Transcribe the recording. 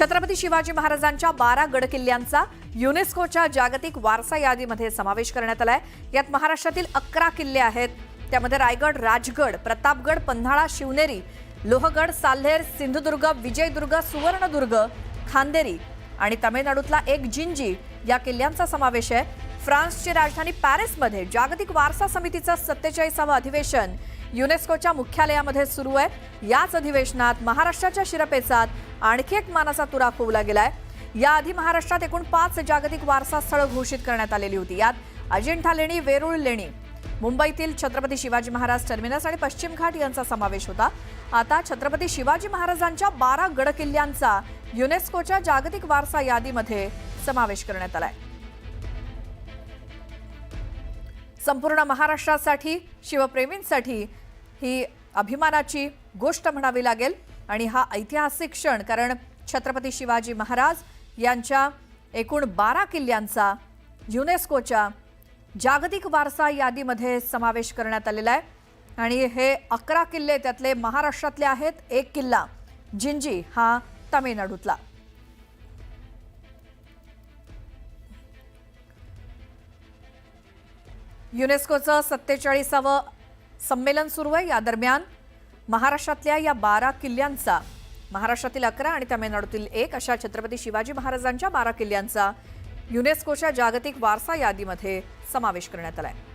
छत्रपती शिवाजी महाराजांच्या बारा गड किल्ल्यांचा युनेस्कोच्या जागतिक वारसा यादीमध्ये समावेश करण्यात आलाय. यात महाराष्ट्रातील अकरा किल्ले आहेत. त्यामध्ये रायगड राजगड प्रतापगड पन्हाळा शिवनेरी लोहगड साल्हेर सिंधुदुर्ग विजयदुर्ग सुवर्णदुर्ग खांदेरी आणि तामिळनाडूतला एक जिंजी या किल्ल्यांचा समावेश आहे. फ्रान्सची राजधानी पॅरिसमध्ये जागतिक वारसा समितीचं सत्तेचाळीसावं अधिवेशन युनेस्कोच्या मुख्यालयामध्ये सुरू आहे. याच अधिवेशनात महाराष्ट्राच्या शिरपेचात आणखी एक मानाचा तुरा खोवला गेलाय. याआधी महाराष्ट्रात एकूण पाच जागतिक वारसा स्थळं घोषित करण्यात आलेली होती. यात अजिंठा लेणी वेरूळ लेणी मुंबईतील छत्रपती शिवाजी महाराज टर्मिनस आणि पश्चिम घाट यांचा समावेश होता. आता छत्रपती शिवाजी महाराजांच्या बारा गडकिल्ल्यांचा युनेस्कोच्या जागतिक वारसा यादीमध्ये समावेश करण्यात आला आहे संपूर्ण महाराष्ट्रासाठी शिवप्रेमींसाठी ही अभिमानाची गोष्ट म्हणावी लागेल. आणि हा ऐतिहासिक क्षण कारण छत्रपती शिवाजी महाराज यांच्या एकूण बारा किल्ल्यांचा युनेस्कोच्या जागतिक वारसा यादीमध्ये समावेश करण्यात आलेला आहे. आणि हे अकरा किल्ले त्यातले महाराष्ट्रातले आहेत. एक किल्ला जिंजी हा तामिळनाडूतला. युनेस्कोचं सत्तेचाळीसावं संमेलन सुरू आहे. या दरम्यान महाराष्ट्रातल्या या बारा किल्ल्यांचा महाराष्ट्रातील अकरा आणि तामिळनाडूतील एक अशा छत्रपती शिवाजी महाराजांच्या बारा किल्ल्यांचा युनेस्कोच्या जागतिक वारसा यादीमध्ये समावेश करण्यात आला आहे